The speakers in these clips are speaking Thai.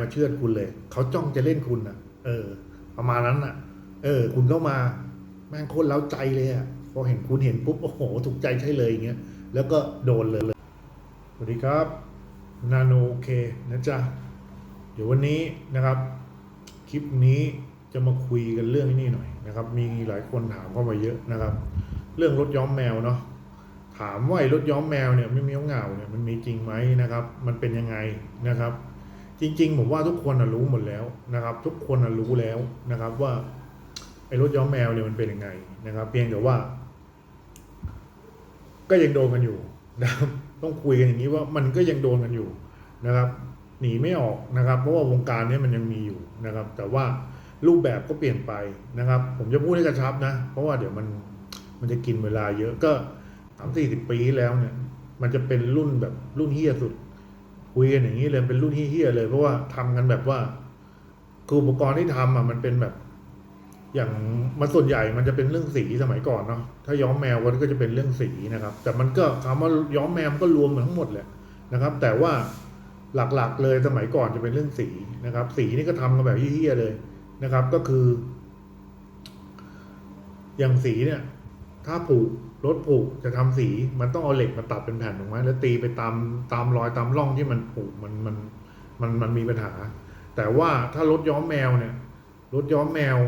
มาเชื่อดคุณเลย เขาจ้องจะเล่นคุณอะ เออ ประมาณนั้นอะ เออ คุณเข้ามาแม่งโคตรเล้าใจเลยอะพอเห็นคุณเห็นปุ๊บโอ้โหถูกใจใช่เลยอย่างเงี้ยแล้วก็โดนเลยสวัสดีครับนาโนโอเคนะจ๊ะเดี๋ยววันนี้นะครับ คลิปนี้จะมาคุยกันเรื่องนี้หน่อยนะครับ มีหลายคนถามเข้ามาเยอะนะครับ เรื่องรถย้อมแมวเนาะถามว่าไอ้รถย้อมแมวเนี่ยไม่มีเหงาเนี่ยมันมีจริงไหมนะครับ มันเป็นยังไงนะครับ จริง ๆ ผมว่าทุกคนรู้หมดแล้วนะครับ ทุกคนรู้แล้วนะครับ ว่าไอ้รถย้อมแมวเนี่ยมันเป็นยังไงนะครับ เพียงแต่ว่า ก็ยังโดนกันอยู่นะครับต้องคุยกันอย่างนี้ว่ามันก็ยังโดนกันอยู่นะครับ หนีไม่ออกนะครับ เพราะว่าวงการนี้มันยังมีอยู่นะครับ แต่ว่ารูปแบบก็เปลี่ยนไปนะครับ ผมจะพูดให้กระชับนะ เพราะว่าเดี๋ยวมันมันจะกินเวลาเยอะก็สามสี่สิบปีแล้วเนี่ย มันจะเป็นรุ่นแบบรุ่นเฮี้ยสุด คุยกันอย่างนี้เลยเป็นรุ่นเฮี้ยเลย เพราะว่าทำกันแบบว่าคืออุปกรณ์ที่ทำอะมันเป็นแบบ อย่างมันส่วนใหญ่มันจะเป็นเรื่องสีสมัยก่อนเนาะถ้าย้อมแมวก็จะเป็นเรื่องสีนะครับ แต่มันก็คำว่าย้อมแมวมันก็รวมมันทั้งหมดแหละนะครับ แต่ว่าหลักๆเลยสมัยก่อนจะเป็นเรื่องสีนะครับ สีนี่ก็ทำกันแบบเฮี้ยเลยนะครับ ก็คือ อย่างสีเนี่ย ถ้าผูกรถผูกจะทำสี มันต้องเอาเหล็กมาตัดเป็นแผ่นถูกไหมแล้วตีไปตามตามรอยตามร่องที่มันผูกมันมันมันมันมีปัญหา แต่ว่าถ้ารถย้อมแมวเนี่ยรถย้อมแมว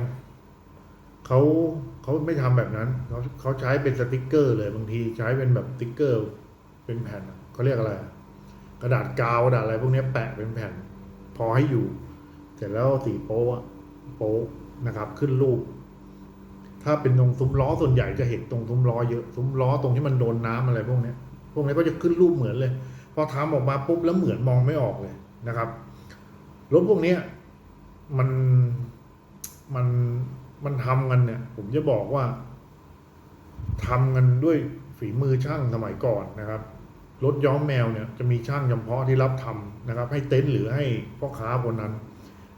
เขาเขาไม่ทำแบบนั้นเขาเขาใช้เป็นสติกเกอร์ เลยบางทีใช้เป็นแบบสติกเกอร์ เป็นแผ่นเขาเรียกอะไร กระดาษกาวกระดาษอะไรพวกนี้แปะเป็นแผ่น พอให้อยู่ เสร็จแล้วสีโป๊ะอะโป๊ะนะครับ ขึ้นรูป ถ้าเป็นตรงซุ้มล้อส่วนใหญ่จะเห็นตรงซุ้มล้อเยอะซุ้มล้อตรงที่มันโดนน้ำอะไรพวกนี้พวกนี้ก็จะขึ้นรูปเหมือนเลย พอทำออกมาปุ๊บแล้วเหมือนมองไม่ออกเลยนะครับรถพวกนี้มันมันมันทำกันเนี่ย ผมจะบอกว่าทำกันด้วยฝีมือช่างสมัยก่อนนะครับรถย้อมแมวเนี่ยจะมีช่างเฉพาะที่รับทำนะครับ ให้เต็นท์หรือให้พ่อค้าคนนั้น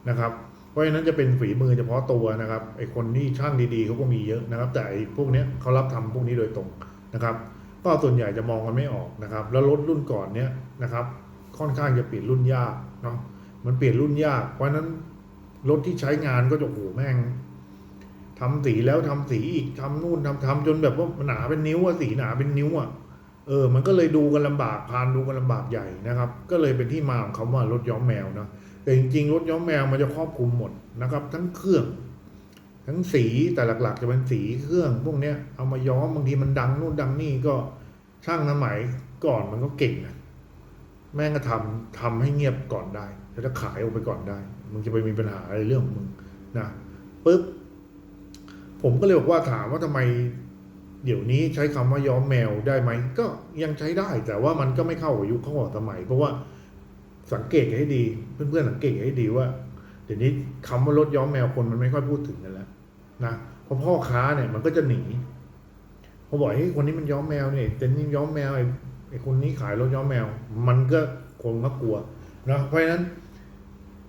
นะครับ เพราะฉะนั้นจะเป็นฝีมือเฉพาะตัวนะครับไอคนที่ช่างดีๆเขาก็มีเยอะนะครับ แต่ไอพวกเนี้ยเขารับทำพวกนี้โดยตรงนะครับ ก็ส่วนใหญ่จะมองกันไม่ออกนะครับ แล้วรถรุ่นก่อนเนี้ยนะครับ ค่อนข้างจะเปลี่ยนรุ่นยากเนาะมันเปลี่ยนรุ่นยาก เพราะฉะนั้นรถที่ใช้งานก็จะโอ้โหแม่งทำสีแล้วทำสีอีกทำนู่นทำทำจนแบบว่าหนาเป็นนิ้วอะสีหนาเป็นนิ้วอะเออ มันก็เลยดูกันลำบากพานดูกันลำบากใหญ่นะครับ ก็เลยเป็นที่มาของคำว่ารถย้อมแมวเนาะ แต่จริงๆรถย้อมแมวมันจะครอบคลุมหมดนะครับ ทั้งเครื่อง ทั้งสีแต่หลัก ๆ จะเป็นสีเครื่องพวกเนี้ยเอามาย้อมบางทีมันดังนู่นดังนี่ก็ช่างสมัยก่อนมันก็เก่งนะแม่งก็ทำทำให้เงียบก่อนได้แล้วจะขายออกไปก่อนได้ มึงจะไปมีปัญหาอะไรเรื่องของมึงนะปุ๊บผมก็เลยบอกว่าถามว่าทำไม เดี๋ยวนี้ใช้คำว่าย้อมแมวได้ไหมก็ยังใช้ได้ แต่ว่ามันก็ไม่เข้ากับยุคเข้ากับสมัย เพราะว่า สังเกตให้ดี เพื่อนๆสังเกตให้ดีว่า เดี๋ยวนี้คำว่ารถย้อมแมวคนมันไม่ค่อยพูดถึงกันแล้วนะเพราะพ่อค้าเนี่ยมันก็จะหนีพอบอกเฮ้ยคนนี้มันย้อมแมวเนี่ยเต็นนี่ย้อมแมวไอ้ไอ้คนนี้ขายรถย้อมแมว มันก็คนก็กลัวนะเพราะฉะนั้น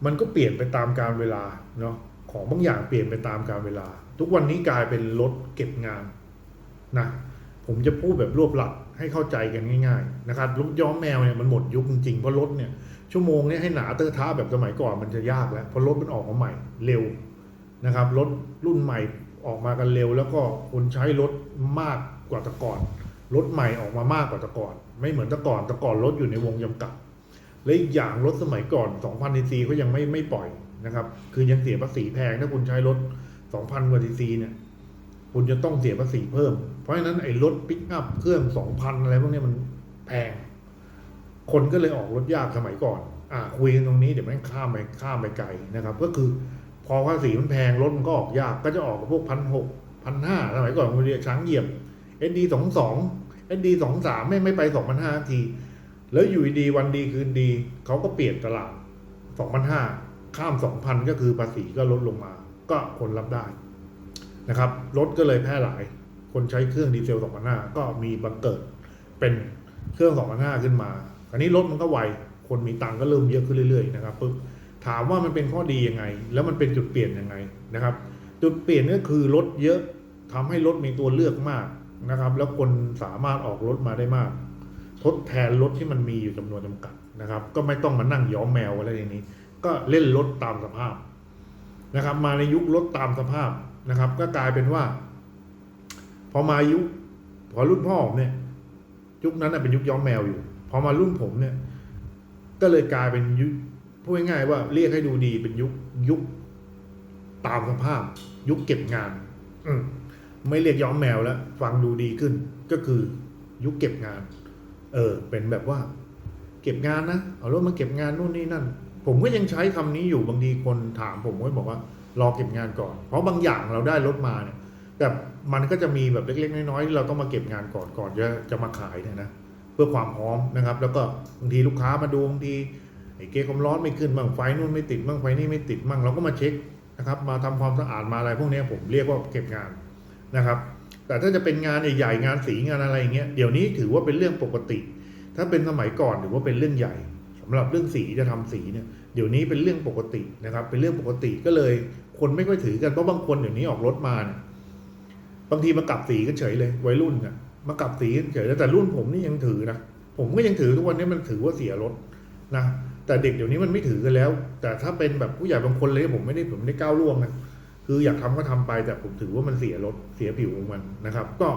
มันก็เปลี่ยนไปตามการเวลาเนาะของบางอย่างเปลี่ยนไปตามการเวลา ทุกวันนี้กลายเป็นรถเก็บงานนะผมจะพูดแบบรวบลัดให้เข้าใจกันง่าย ๆ นะครับรถย้อมแมวเนี่ยมันหมดยุคจริงๆเพราะรถเนี่ย ชั่วโมงนี้ให้หนาเตอร์ท้าแบบสมัยก่อนมันจะยากแล้วเพราะรถมันออกมาใหม่เร็วนะครับรถรุ่นใหม่ออกมากันเร็ว แล้วก็คนใช้รถมากกว่าแต่ก่อนรถใหม่ออกมามากกว่าแต่ก่อน ไม่เหมือนแต่ก่อนแต่ก่อนรถอยู่ในวงจำกัดและอีกอย่างรถสมัยก่อน 2,000ซีซีเขายังไม่ไม่ปล่อยนะครับ คือยังเสียภาษีแพงถ้าคุณใช้รถ 2,000กว่าซีซีเนี่ยคุณจะต้องเสียภาษีเพิ่ม เพราะฉะนั้นไอ้รถปิกอัพเครื่อง 2,000 อะไรพวกนี้มันแพง คนก็เลยออกรถยากสมัยก่อน อ่าคุยกันตรงนี้เดี๋ยวแม่งข้ามไปข้ามไปไกลนะครับ ก็คือพอภาษีมันแพงรถมันก็ออกยากก็จะออกกับพวกพันหกพันห้าสมัยก่อนคุณเรียกช้างเหยียบ SD สองสอง SD สองสามไม่ไม่ไปสองพันห้าที แล้วอยู่ดีวันดีคืนดีเขาก็เปลี่ยนตลาดสองพันห้าข้ามสองพันก็คือภาษีก็ลดลงมา ก็คนรับได้นะครับรถก็เลยแพร่หลาย คนใช้เครื่องดีเซล2,500ก็มีบังเกิดเป็นเครื่อง2,500ขึ้นมา อันนี้รถมันก็ไว คนมีตังค์ก็เริ่มเยอะขึ้นเรื่อยๆนะครับปุ๊บถามว่ามันเป็นข้อดียังไง แล้วมันเป็นจุดเปลี่ยนยังไงนะครับ จุดเปลี่ยนก็คือรถเยอะทำให้รถมีตัวเลือกมากนะครับ แล้วคนสามารถออกรถมาได้มาก ทดแทนรถที่มันมีอยู่จำนวนจำกัดนะครับ ก็ไม่ต้องมานั่งย้อมแมวอะไรอย่างนี้ ก็เล่นรถตามสภาพนะครับ มาในยุครถตามสภาพนะครับ ก็กลายเป็นว่า พอมายุคพอรุ่นพ่อเนี่ยยุคนั้นเป็นยุคย้อมแมวอยู่ พอมารุ่นผมเนี่ย ก็เลยกลายเป็นยุคพูดง่ายๆว่าเรียกให้ดูดีเป็นยุคยุคตามสภาพ ยุคเก็บงาน อืมไม่เรียกย้อมแมวแล้ว ฟังดูดีขึ้น ก็คือยุคเก็บงาน เออ เป็นแบบว่า เก็บงานนะเอารถมาเก็บงานนู่นนี่นั่น ผมก็ยังใช้คำนี้อยู่บางทีคนถาม ผมก็บอกว่า รอเก็บงานก่อน เพราะบางอย่างเราได้รถมาเนี่ยแต่มันก็จะมีแบบเล็กๆน้อยๆที่เราต้องมาเก็บงานก่อนก่อนจะจะมาขายเนี่ยนะ เพื่อความพร้อมนะครับ แล้วก็บางทีลูกค้ามาดูบางทีไอ้เกยร์ความร้อนไม่ขึ้นบ้างไฟนู่นไม่ติดบ้างไฟนี่ไม่ติดบ้างเราก็มาเช็คนะครับ มาทำความสะอาดมาอะไรพวกนี้ผมเรียกว่าเก็บงานนะครับ แต่ถ้าจะเป็นงานใหญ่ๆงานสีงานอะไรอย่างเงี้ยเดี๋ยวนี้ถือว่าเป็นเรื่องปกติ ถ้าเป็นสมัยก่อนถือว่าเป็นเรื่องใหญ่สำหรับเรื่องสีจะทำสีเนี่ยเดี๋ยวนี้เป็นเรื่องปกตินะครับ เป็นเรื่องปกติก็เลยคนไม่ค่อยถือกันเพราะบางคนเดี๋ยวนี้ออกรถมาเนี่ยบางทีมากลับสีกันเฉยเลยวัยรุ่นเนี่ย มากลับสีเฉยแต่รุ่นผมนี่ยังถือนะผมก็ยังถือทุกวันนี้มันถือว่าเสียรถนะแต่เด็กเดี๋ยวนี้มันไม่ถือกันแล้ว แต่ถ้าเป็นแบบผู้ใหญ่บางคนเลยผมไม่ได้ผมไม่ได้ก้าวล่วงนะคืออยากทำก็ทำไปแต่ผมถือว่ามันเสียรถเสียผิวของมันนะครับ ก็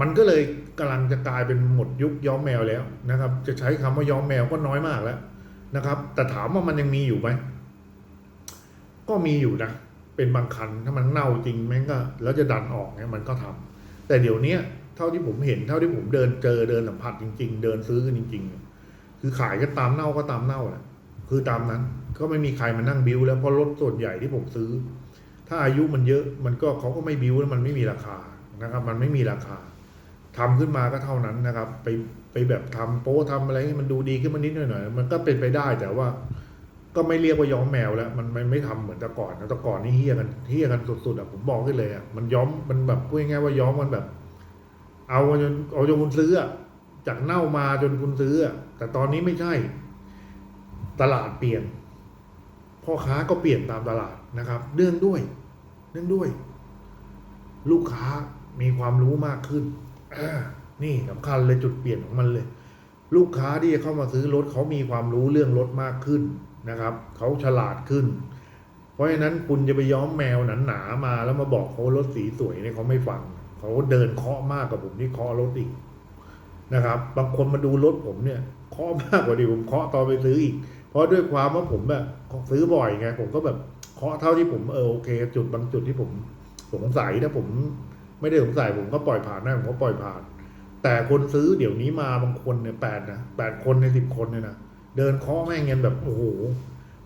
มันก็เลยกำลังจะกลายเป็นหมดยุคย้อมแมวแล้วนะครับ จะใช้คำว่าย้อมแมวก็น้อยมากแล้วนะครับ แต่ถามว่ามันยังมีอยู่ไหมก็มีอยู่นะเป็นบางคันถ้ามันเน่าจริงแม่งก็แล้วจะดันออกเนี่ยมันก็ทำแต่เดี๋ยวเนี้ เท่าที่ผมเห็น เท่าที่ผมเดินเจอเดินสัมผัสจริง ๆ เดินซื้อกันจริง ๆ คือขายก็ตามเน่าก็ตามเน่าแหละคือตามนั้น ก็ไม่มีใครมานั่งบิ้วแล้วเพราะรถส่วนใหญ่ที่ผมซื้อ ถ้าอายุมันเยอะมันก็เขาก็ไม่บิ้วแล้วมันไม่มีราคานะครับ มันไม่มีราคาทำขึ้นมาก็เท่านั้นนะครับ ไปไปแบบทำโป๊ทำอะไรให้มันดูดีขึ้นมานิดหน่อยมันก็เป็นไปได้แต่ว่าก็ไม่เรียกว่าย้อมแมวแล้ว มันไม่ไม่ทำเหมือนแต่ก่อนนะแต่ก่อนนี่เฮี้ยกันเฮี้ยกันสุดๆอะผมบอกให้เลยอะมันย้อมมันแบบพูดง่ายๆว่าย้อมมันแบบ เอาจนเอาจนคุณซื้อจากเน่ามาจนคุณซื้อแต่ตอนนี้ไม่ใช่ ตลาดเปลี่ยน พ่อค้าก็เปลี่ยนตามตลาดนะครับ เนื่องด้วย เนื่องด้วย ลูกค้ามีความรู้มากขึ้นนี่สำคัญเลยจุดเปลี่ยนของมันเลย ลูกค้าที่จะเข้ามาซื้อรถเขามีความรู้เรื่องรถมากขึ้นนะครับเขาฉลาดขึ้น เพราะฉะนั้นคุณจะไปย้อมแมวหนาๆมาแล้วมาบอกเขารถสีสวยเนี่ยเขาไม่ฟัง เขาเดินเคาะมากกว่าผมที่เคาะรถอีกนะครับ บางคนมาดูรถผมเนี่ยเคาะมากกว่าดีผมเคาะตอนไปซื้ออีก เพราะด้วยความว่าผมแบบซื้อบ่อยไงผมก็แบบเคาะเท่าที่ผมเออโอเค จุดบางจุดที่ผมสงสัยถ้าผมไม่ได้สงสัยผมก็ปล่อยผ่านได้ผมก็ปล่อยผ่าน แต่คนซื้อเดี๋ยวนี้มาบางคนเนี่ยแปดนะแปดคนในสิบคนเนี่ยนะเดินเคาะแม่งเงินแบบโอ้โห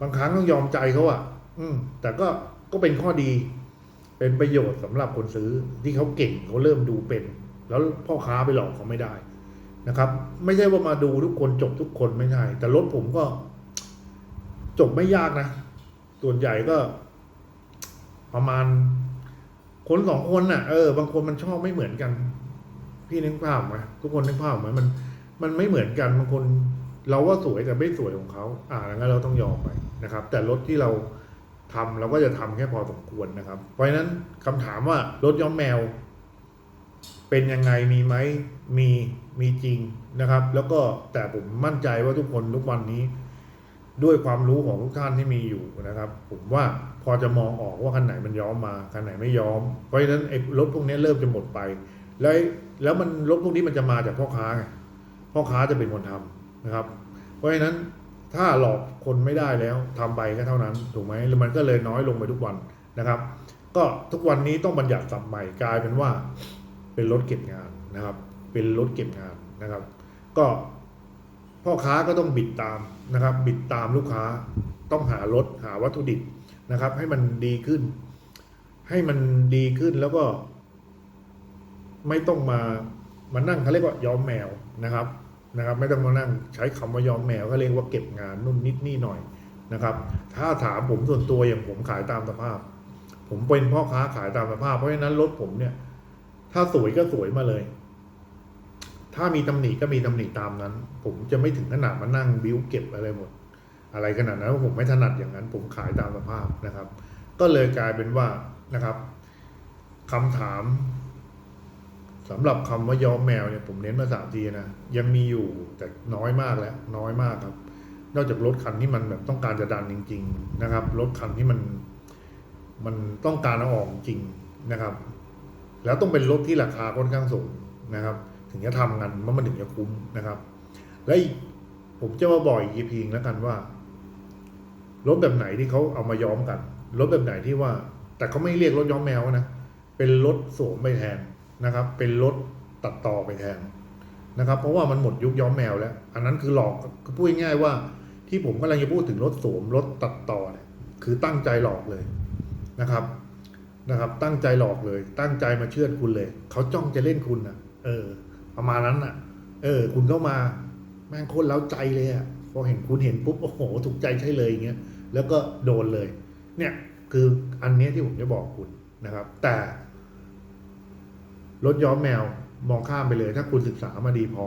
บางครั้งต้องยอมใจเขาอะ่ะ อืมแต่ก็ก็เป็นข้อดี เป็นประโยชน์สำหรับคนซื้อที่เขาเก่งเขาเริ่มดูเป็น แล้วพ่อค้าไปหลอกเขาไม่ได้นะครับ ไม่ใช่ว่ามาดูทุกคนจบทุกคนไม่ใช่แต่รถผมก็ จบไม่ยากนะ ส่วนใหญ่ก็ ประมาณ คนสองคนน่ะเออบางคนมันชอบไม่เหมือนกัน พี่นึกภาพไหมทุกคนนึกภาพไหมมัน มันไม่เหมือนกันบางคน เราว่าสวยแต่ไม่สวยของเขาอ่างั้นเราต้องยอมไปนะครับ แต่รถที่เรา ทำเราก็จะทำแค่พอสมควรนะครับ เพราะฉะนั้นคำถามว่ารถย้อมแมว เป็นยังไงมีไหมมีมีจริงนะครับ แล้วก็แต่ผมมั่นใจว่าทุกคนทุกวันนี้ ด้วยความรู้ของทุกท่านที่มีอยู่นะครับ ผมว่าพอจะมองออกว่าคันไหนมันย้อมมาคันไหนไม่ย้อม เพราะฉะนั้นไอ้รถพวกนี้เริ่มจะหมดไป แล้วแล้วมันรถพวกนี้มันจะมาจากพ่อค้าไงพ่อค้าจะเป็นคนทำนะครับ เพราะฉะนั้น ถ้าหลอกคนไม่ได้แล้วทำไปก็เท่านั้นถูกไหมแล้วมันก็เลยน้อยลงไปทุกวันนะครับ ก็ทุกวันนี้ต้องบัญญัติศัพท์ใหม่กลายเป็นว่า เป็นรถเก็บงานนะครับ เป็นรถเก็บงานนะครับ ก็พ่อค้าก็ต้องบิดตามนะครับ บิดตามลูกค้าต้องหารถหาวัตถุดิบนะครับ ให้มันดีขึ้น ให้มันดีขึ้นแล้วก็ ไม่ต้องมามานั่งเขาเรียกว่าย้อมแมวนะครับ นะครับไม่ต้องมานั่งใช้คำว่ายอมแมวเขาเรียกว่าเก็บงานนู่นนิดนี่หน่อยนะครับ ถ้าถามผมส่วนตัวอย่างผมขายตามสภาพ ผมเป็นพ่อค้าขายตามสภาพ เพราะฉะนั้นรถผมเนี่ย ถ้าสวยก็สวยมาเลย ถ้ามีตำหนิก็มีตำหนิตามนั้น ผมจะไม่ถึงขนาดมานั่งบิ้วเก็บอะไรหมด อะไรขนาดนั้นผมไม่ถนัดอย่างนั้น ผมขายตามสภาพนะครับ ก็เลยกลายเป็นว่านะครับคำถาม สำหรับคำว่าย้อมแมวเนี่ยผมเน้นมาสามทีนะยังมีอยู่แต่น้อยมากแล้วน้อยมากครับ นอกจากรถคันที่มันแบบต้องการจะดันจริง ๆ นะครับรถคันที่มันมันต้องการเอาออกจริงนะครับ แล้วต้องเป็นรถที่ราคาค่อนข้างสูงนะครับ ถึงจะทำกันมันมันถึงจะคุ้มนะครับ และอีกผมจะมาบอกอีกทีพิงแล้วกันว่ารถแบบไหนที่เขาเอามาย้อมกันรถแบบไหนที่ว่า แต่เขาไม่เรียกรถย้อมแมวนะเป็นรถสวมไปแทน นะครับ เป็นรถตัดต่อไปแทนนะครับ เพราะว่ามันหมดยุคย้อมแมวแล้ว อันนั้นคือหลอกพูดง่ายๆว่าที่ผมกำลังจะพูดถึงรถสวมรถตัดต่อเนี่ยคือตั้งใจหลอกเลยนะครับนะครับ ตั้งใจหลอกเลย ตั้งใจมาเชื่อดคุณเลย เขาจ้องจะเล่นคุณอะเออ ประมาณนั้นอะ เออ คุณเข้ามาแม่งโคตรเล้าใจเลยอะพอเห็นคุณเห็นปุ๊บโอ้โหถูกใจใช่เลยอย่างเงี้ยแล้วก็โดนเลย เนี่ยคืออันนี้ที่ผมจะบอกคุณนะครับ แต่ รถย้อมแมวมองข้ามไปเลย ถ้าคุณศึกษามาดีพอ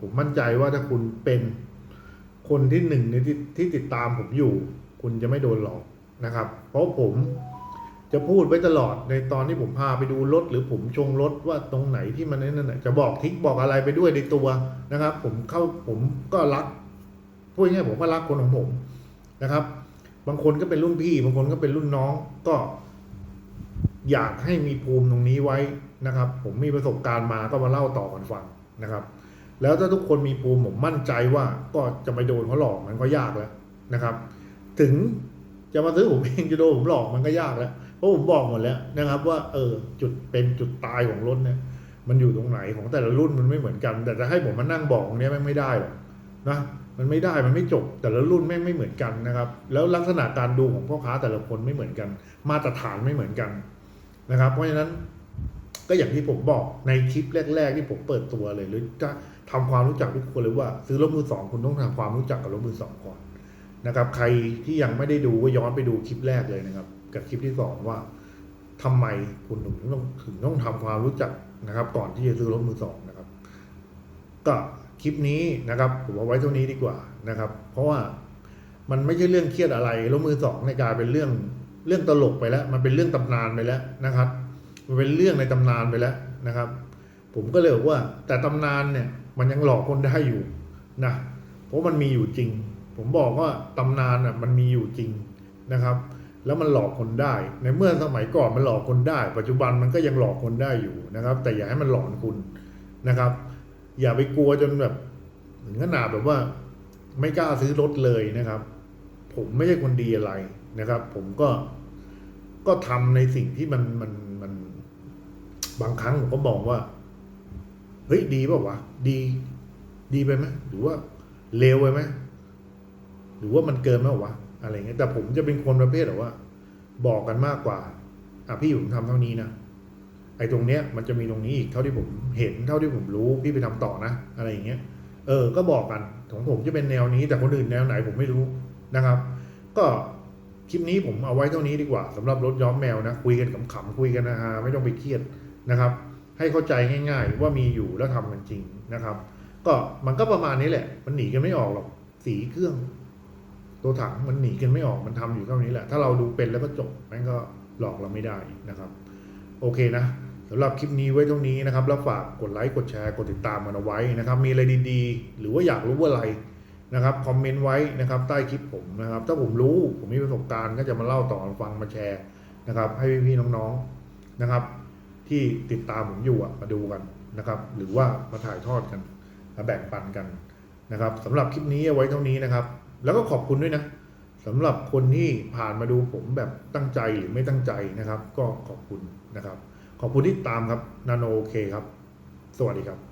ผมมั่นใจว่าถ้าคุณเป็นคนที่หนึ่งในที่ที่ติดตามผมอยู่ คุณจะไม่โดนหลอกนะครับ เพราะผมจะพูดไว้ตลอดในตอนที่ผมพาไปดูรถ หรือผมชงรถว่าตรงไหนที่มันนั่นน่ะจะบอกทิกบอกอะไรไปด้วยในตัวนะครับ ผมเข้าผมก็รักพูดง่ายผมก็รักคนของผมนะครับ บางคนก็เป็นรุ่นพี่ บางคนก็เป็นรุ่นน้องก็อยากให้มีภูมิตรงนี้ไว้ นะครับ ผมมีประสบการณ์มาก็มาเล่าต่อกันฟังนะครับ แล้วถ้าทุกคนมีภูมิผมมั่นใจว่าก็จะไม่โดนเขาหลอกมันก็ยากแล้วนะครับ ถึงจะมาซื้อผมเองจะโดนผมหลอกมันก็ยากแล้วเพราะผมบอกหมดแล้วนะครับ ว่าเออจุดเป็นจุดตายของรถเนี่ยมันอยู่ตรงไหนของแต่ละรุ่นมันไม่เหมือนกัน แต่จะให้ผมมานั่งบอกตรงเนี้ยไม่ได้หรอกนะมันไม่ได้มันไม่จบแต่ละรุ่นแม่งไม่เหมือนกันนะครับ แล้วลักษณะการดูของพ่อค้าแต่ละคนไม่เหมือนกัน มาตรฐานไม่เหมือนกันนะครับ เพราะฉะนั้น ก็อย่างที่ผมบอกในคลิปแรก ๆ ที่ผมเปิดตัวเลยหรือจะทำความรู้จักทุกคนเลยว่าซื้อรถมือสองคุณต้องทำความรู้จักกับรถมือสองก่อนนะครับ ใครที่ยังไม่ได้ดูก็ย้อนไปดูคลิปแรกเลยนะครับ กับคลิปที่สองว่าทำไมคุณถึงต้องถึงต้องทำความรู้จักนะครับ ก่อนที่จะซื้อรถมือสองนะครับ ก็คลิปนี้นะครับผมเอาไว้เท่านี้ดีกว่านะครับ เพราะว่ามันไม่ใช่เรื่องเครียดอะไรรถมือสองในกายเป็นเรื่องเรื่องตลกไปแล้ว มันเป็นเรื่องตำนานไปแล้วนะครับ มันเป็นเรื่องในตำนานไปแล้วนะครับ ผมก็เลยบอกว่า แต่ตำนานเนี่ยมันยังหลอกคนได้อยู่นะเพราะมันมีอยู่จริง ผมบอกว่าตำนานอะมันมีอยู่จริงนะครับ แล้วมันหลอกคนได้ ในเมื่อสมัยก่อนมันหลอกคนได้ ปัจจุบันมันก็ยังหลอกคนได้อยู่นะครับ แต่อย่าให้มันหลอนคุณนะครับ อย่าไปกลัวจนแบบถึงขนาดแบบว่า ไม่กล้าซื้อรถเลยนะครับ ผมไม่ใช่คนดีอะไรนะครับ ผมก็ก็ทำในสิ่งที่มันมัน บางครั้งผมก็มองว่า เฮ้ยดีป่าวะดี ดีไปไหมหรือว่าเลวไปไหมหรือว่ามันเกินไหมวะอะไรเงี้ยแต่ผมจะเป็นคนประเภทแบบว่า บอกกันมากกว่าอะพี่ผมทำเท่านี้นะไอ้ตรงเนี้ย มันจะมีตรงนี้อีกเท่าที่ผมเห็นเท่าที่ผมรู้พี่ไปทำต่อนะอะไรอย่างเงี้ย เออ ก็บอกกันของผมจะเป็นแนวนี้ แต่คนอื่นแนวไหนผมไม่รู้นะครับ ก็คลิปนี้ผมเอาไว้เท่านี้ดีกว่าสำหรับรถย้อมแมวนะ คุยกันขำๆคุยกันนะฮะไม่ต้องไปเครียด นะครับ ให้เข้าใจง่าย ๆ ว่ามีอยู่แล้วทำกันจริงนะครับ ก็มันก็ประมาณนี้แหละ มันหนีกันไม่ออกหรอกสีเครื่อง ตัวถังมันหนีกันไม่ออกมันทำอยู่เท่านี้แหละ ถ้าเราดูเป็นแล้วก็จบมันก็หลอกเราไม่ได้นะครับ โอเคนะสำหรับคลิปนี้ไว้เท่านี้นะครับ แล้วฝากกดไลค์กดแชร์กดติดตามกันเอาไว้นะครับ มีอะไรดีๆ หรือว่าอยากรู้อะไรนะครับคอมเมนต์ไว้นะครับใต้คลิปผมนะครับ ถ้าผมรู้ผมมีประสบการณ์ก็จะมาเล่าต่อฟังมาแชร์นะครับ ให้พี่ๆน้องๆนะครับ ที่ติดตามผมอยู่มาดูกันนะครับ หรือว่ามาถ่ายทอดกันมาแบ่งปันกันนะครับสำหรับคลิปนี้เอาไว้เท่านี้นะครับ แล้วก็ขอบคุณด้วยนะสำหรับคนที่ผ่านมาดูผมแบบตั้งใจหรือไม่ตั้งใจนะครับ ก็ขอบคุณนะครับ ขอบคุณที่ตามครับนาโนโอเคครับ สวัสดีครับ